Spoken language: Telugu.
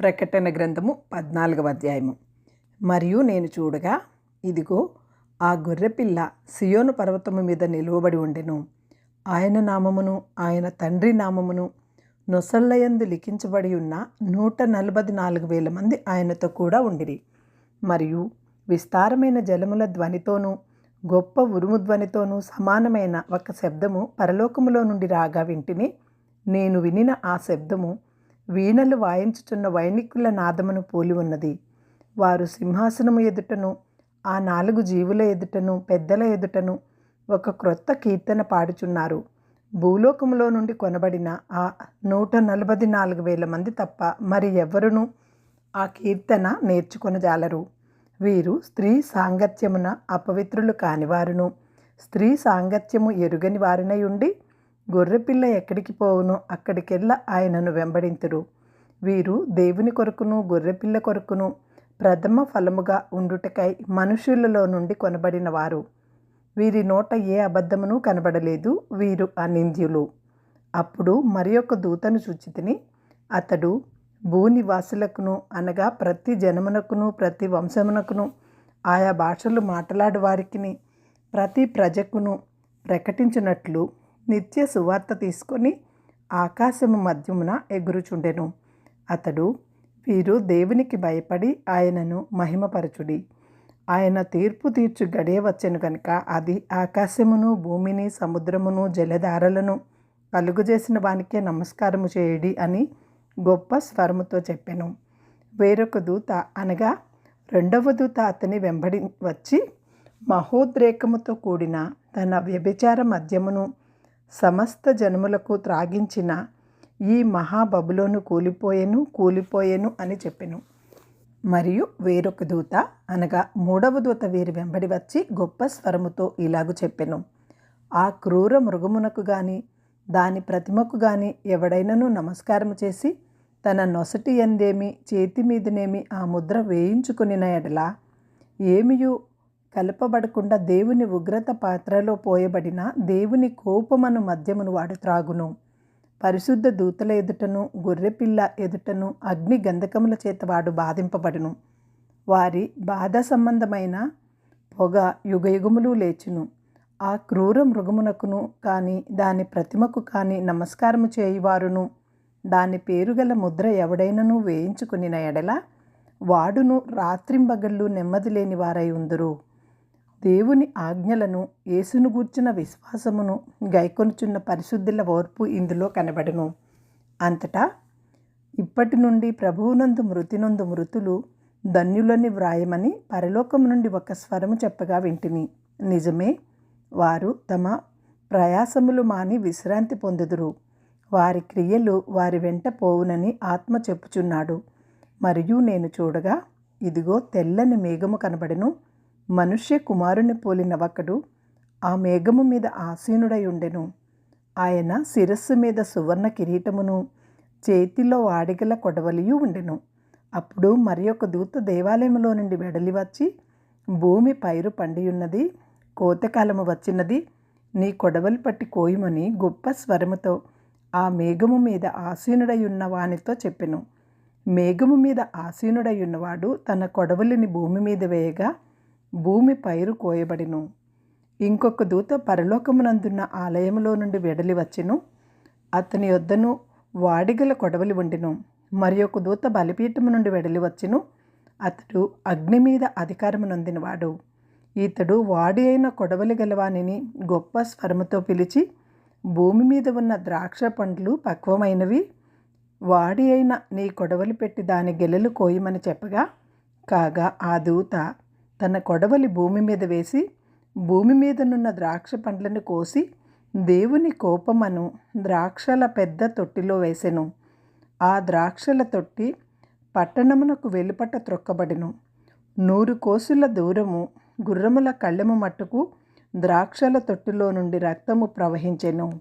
ప్రకటన గ్రంథము పద్నాలుగవ అధ్యాయము. మరియు నేను చూడగా ఇదిగో ఆ గొర్రెపిల్ల సియోను పర్వతము మీద నిలువబడి ఉండెను. ఆయన నామమును ఆయన తండ్రి నామమును నొసళ్ళయందు లిఖించబడి ఉన్న నూట నలభై నాలుగు వేల మంది ఆయనతో కూడా ఉండిరి. మరియు విస్తారమైన జలముల ధ్వనితోనూ గొప్ప ఉరుము ధ్వనితోనూ సమానమైన ఒక శబ్దము పరలోకములో నుండి రాగా వింటిని నేను వినిన ఆ శబ్దము వీణలు వాయించుచున్న వైణికుల నాదమును పోలి ఉన్నది. వారు సింహాసనము ఎదుటను ఆ నాలుగు జీవుల ఎదుటను పెద్దల ఎదుటను ఒక క్రొత్త కీర్తన పాడుచున్నారు. భూలోకములో నుండి కొనబడిన ఆ నూట నలభై నాలుగు వేల మంది తప్ప మరి ఎవరునూ ఆ కీర్తన నేర్చుకొనజాలరు? వీరు స్త్రీ సాంగత్యమున అపవిత్రులు కానివారును. స్త్రీ సాంగత్యము ఎరుగని వారినై ఉండి గొర్రెపిల్ల ఎక్కడికి పోవునో అక్కడికెళ్ళ ఆయనను వెంబడింతురు. వీరు దేవుని కొరకును గొర్రెపిల్ల కొరకును ప్రథమ ఫలముగా ఉండుటకై మనుషులలో నుండి కొనబడిన వారు వీరి నోట ఏ అబద్ధమును కనబడలేదు. వీరు అనింద్యులు. అప్పుడు మరి ఒక దూతను చూచితిని అతడు భూనివాసులకును అనగా ప్రతి జనమునకును ప్రతి వంశమునకును ఆయా భాషలు మాట్లాడు వారికిని ప్రతి ప్రజకును ప్రకటించినట్లు నిత్య సువార్త తీసుకొని ఆకాశము మధ్యమున ఎగురుచుండెను. అతడు వీరు దేవునికి భయపడి ఆయనను మహిమపరచుడి. ఆయన తీర్పు తీర్చు గడియ వచ్చెను కనుక అది ఆకాశమును భూమిని సముద్రమును జలధారలను కలుగుజేసిన వానికే నమస్కారము చేయడి అని గొప్ప స్వరముతో చెప్పాను. వేరొక దూత అనగా రెండవ దూత అతని వెంబడి వచ్చి మహోద్రేకముతో కూడిన తన వ్యభిచార మద్యమును సమస్త జనములకు త్రాగించిన ఈ మహాబబులోను కూలిపోయెను కూలిపోయెను అని చెప్పెను. మరియు వేరొక దూత అనగా మూడవ దూత వీరి వెంబడి వచ్చి గొప్ప స్వరముతో ఇలాగు చెప్పెను. ఆ క్రూర మృగమునకు గాని దాని ప్రతిమకు గాని ఎవడైనను నమస్కారం చేసి తన నొసటి ఎందేమి చేతి మీదనేమి ఆ ముద్ర వేయించుకునిన ఎడల ఏమియు కలపబడకుండా దేవుని ఉగ్రత పాత్రలో పోయబడిన దేవుని కోపమను మద్యమును వాడు త్రాగును. పరిశుద్ధ దూతల ఎదుటను గొర్రెపిల్ల ఎదుటను అగ్ని గంధకముల చేత వాడు బాధింపబడును. వారి బాధ సంబంధమైన పొగ యుగయుగములు లేచును. ఆ క్రూర మృగమునకును కానీ దాని ప్రతిమకు కానీ నమస్కారము చేయువారును. దాని పేరుగల ముద్ర ఎవడైనను వేయించుకునిన ఎడల వాడును రాత్రింబగళ్ళు నెమ్మది లేని వారై ఉందురు. దేవుని ఆజ్ఞలను యేసును గూర్చిన విశ్వాసమును గైకొనుచున్న పరిశుద్ధుల ఓర్పు ఇందులో కనబడును. అంతటా ఇప్పటి నుండి ప్రభువునందు మృతినందు మృతులు ధన్యులని వ్రాయమని పరలోకం నుండి ఒక స్వరము చెప్పగా వింటిని నిజమే వారు తమ ప్రయాసములు మాని విశ్రాంతి పొందుదురు. వారి క్రియలు వారి వెంట పోవునని ఆత్మ చెప్పుచున్నాడు. మరియు నేను చూడగా ఇదిగో తెల్లని మేఘము కనబడెను. మనుష్య కుమారుని పోలిన ఒకడు ఆ మేఘము మీద ఆసీనుడై ఉండెను. ఆయన శిరస్సు మీద సువర్ణ కిరీటమును చేతిలో వాడిగల కొడవలియు ఉండెను. అప్పుడు మరి ఒక దూత దేవాలయంలో నుండి వెడలి వచ్చి భూమి పైరు పండియున్నది కోతకాలము వచ్చినది నీ కొడవలి పట్టి కోయమని గొప్ప స్వరముతో ఆ మేఘము మీద ఆసీనుడై ఉన్న వానితో చెప్పెను. మేఘము మీద ఆసీనుడై ఉన్నవాడు తన కొడవలిని భూమి మీద వేయగా భూమి పైరు కోయబడిను. ఇంకొక దూత పరలోకమునందున్న ఆలయంలో నుండి వెడలి వచ్చెను. అతని వద్దను వాడిగల కొడవలి ఉండిను. మరి ఒక దూత బలిపీఠము నుండి వెడలి వచ్చెను. అతడు అగ్ని మీద అధికారము నొందినవాడు. ఇతడు వాడి అయిన కొడవలి గలవాణిని గొప్ప స్వరముతో పిలిచి భూమి మీద ఉన్న ద్రాక్ష పండ్లు పక్వమైనవి వాడి అయిన నీ కొడవలి పెట్టి దాని గెలలు కోయమని చెప్పగా కాగా ఆ దూత తన కొడవలి భూమి మీద వేసి భూమి మీదనున్న ద్రాక్ష పండ్లను కోసి దేవుని కోపమను ద్రాక్షల పెద్ద తొట్టిలో వేసెను. ఆ ద్రాక్షల తొట్టి పట్టణమునకు వెలుపట త్రొక్కబడెను. నూరు కోసుల దూరము గుర్రముల కళ్ళెము మట్టుకు ద్రాక్షల తొట్టిలో నుండి రక్తము ప్రవహించెను.